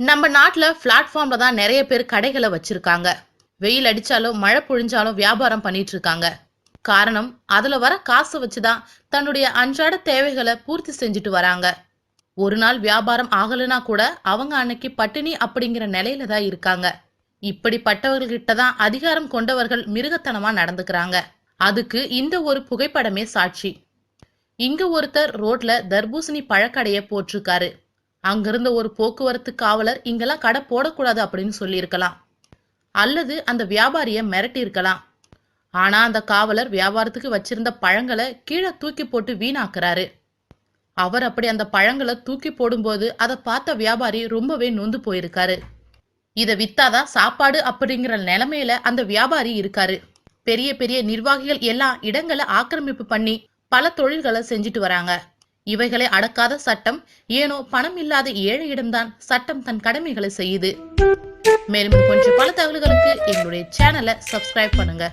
நம்ம நாட்டில் பிளாட்ஃபார்ம்ல தான் நிறைய பேர் கடைகளை வச்சிருக்காங்க. வெயில் அடிச்சாலும் மழை பொழிஞ்சாலும் வியாபாரம் பண்ணிட்டு இருக்காங்க. காரணம் அதுல வர காசை வச்சுதான் தன்னுடைய அன்றாட தேவைகளை பூர்த்தி செஞ்சுட்டு வராங்க. ஒரு நாள் வியாபாரம் ஆகலைன்னா கூட அவங்க அன்னைக்கு பட்டினி அப்படிங்கிற நிலையில தான் இருக்காங்க. இப்படிப்பட்டவர்கள்கிட்ட தான் அதிகாரம் கொண்டவர்கள் மிருகத்தனமா நடந்துக்கிறாங்க. அதுக்கு இந்த ஒரு புகைப்படமே சாட்சி. இங்க ஒருத்தர் ரோட்ல தர்பூசணி பழக்கடைய போட்டிருக்காரு. அங்கிருந்த ஒரு போக்குவரத்து காவலர் இங்கெல்லாம் கடை போடக்கூடாது அப்படின்னு சொல்லியிருக்கலாம். அல்லது அந்த வியாபாரிய மிரட்டியிருக்கலாம். ஆனா அந்த காவலர் வியாபாரத்துக்கு வச்சிருந்த பழங்களை கீழே தூக்கி போட்டு வீணாக்குறாரு. அவர் அப்படி அந்த பழங்களை தூக்கி போடும்போது அதை பார்த்த வியாபாரி ரொம்பவே நொந்து போயிருக்காரு. இதை வித்தாதான் சாப்பாடு? அப்படிங்கிற நிலைமையில அந்த வியாபாரி இருக்காரு. பெரிய பெரிய நிர்வாகிகள் எல்லாம் இடங்களை ஆக்கிரமிப்பு பண்ணி பல தொழில்களை செஞ்சுட்டு வராங்க. இவைகளை அடக்காத சட்டம். ஏனோ பணம் இல்லாத ஏழையிடம்தான் சட்டம் தன் கடமைகளை செய்யுது. மேலும் கொஞ்சம் பல தகவல்களுக்கு எங்களுடைய சேனலை சப்ஸ்கிரைப் பண்ணுங்க.